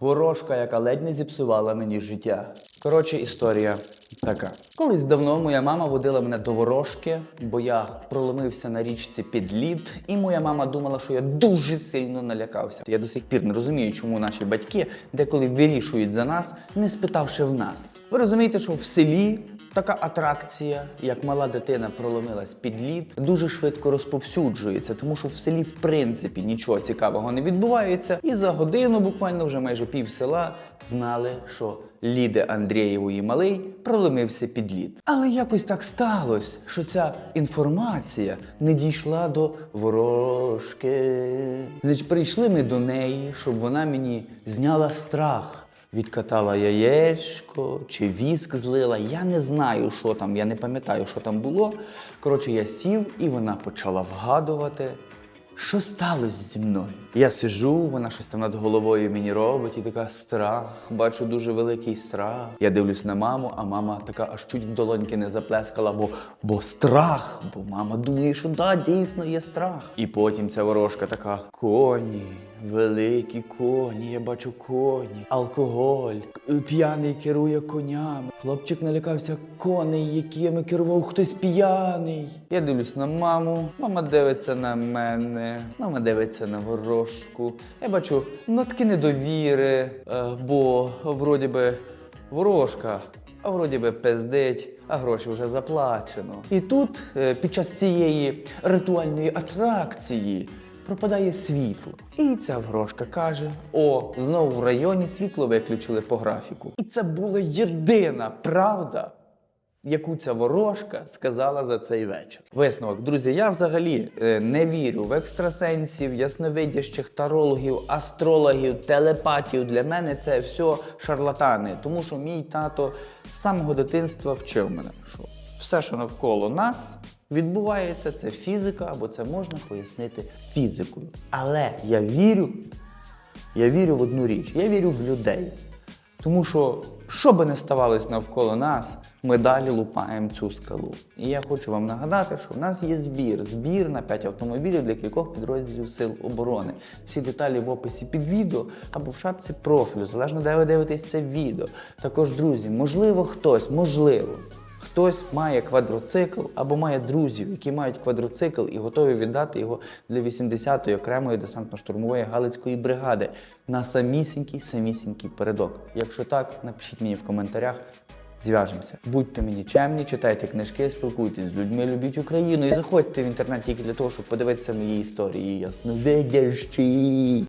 Ворожка, яка ледь не зіпсувала мені життя. Коротше, історія така. Колись давно моя мама водила мене до ворожки, бо я проломився на річці під лід, і моя мама думала, що я дуже сильно налякався. Я до сих пір не розумію, чому наші батьки деколи вирішують за нас, не спитавши в нас. Ви розумієте, що в селі Така атракція, як мала дитина проломилась під лід, дуже швидко розповсюджується, тому що в селі в принципі нічого цікавого не відбувається. І за годину, буквально вже майже пів села, знали, що Ліди Андрієвої малий проломився під лід. Але якось так сталося, що ця інформація не дійшла до ворожки. Значить, прийшли ми до неї, щоб вона мені зняла страх. Відкатала яєчко чи віск злила. Я не знаю, що там, я не пам'ятаю, що там було. Коротше, я сів і вона почала вгадувати, що сталося зі мною. Я сижу, вона щось там над головою мені робить, і така страх, бачу дуже великий страх. Я дивлюсь на маму, а мама така аж чуть в долоньки не заплескала, бо, бо страх. Бо мама думає, що да, дійсно є страх. І потім ця ворожка така: коні, великі коні, я бачу коні, алкоголь, п'яний керує конями. Хлопчик налякався коней, якими керував хтось п'яний. Я дивлюсь на маму, мама дивиться на мене, мама дивиться на ворожку. Я бачу нотки недовіри, е, бо вроді би ворожка, а вроді би пиздить. А гроші вже заплачено. І тут, е, під час цієї ритуальної атракції, пропадає світло. І ця грошка каже: О, знову в районі світло виключили по графіку. І це була єдина правда, яку ця ворожка сказала за цей вечір. Висновок, друзі, я взагалі е, не вірю в екстрасенсів, ясновидящих, тарологів, астрологів, телепатів. Для мене це все шарлатани, тому що мій тато з самого дитинства вчив мене, що все, що навколо нас. Відбувається це фізика, або це можна пояснити фізикою. Але я вірю, я вірю в одну річ, я вірю в людей. Тому що, що би не ставалось навколо нас, ми далі лупаємо цю скалу. І я хочу вам нагадати, що в нас є збір. Збір на 5 автомобілів для кількох підрозділів Сил оборони. Всі деталі в описі під відео або в шапці профілю, залежно де ви дивитесь це відео. Також, друзі, можливо, хтось, можливо, Хтось має квадроцикл або має друзів, які мають квадроцикл і готові віддати його для 80-ї окремої десантно-штурмової галицької бригади на самісінький самісінький передок. Якщо так, напишіть мені в коментарях. Зв'яжемося. Будьте мені чемні, читайте книжки, спілкуйтесь з людьми, любіть Україну і заходьте в інтернет тільки для того, щоб подивитися мої історії ясновидящі.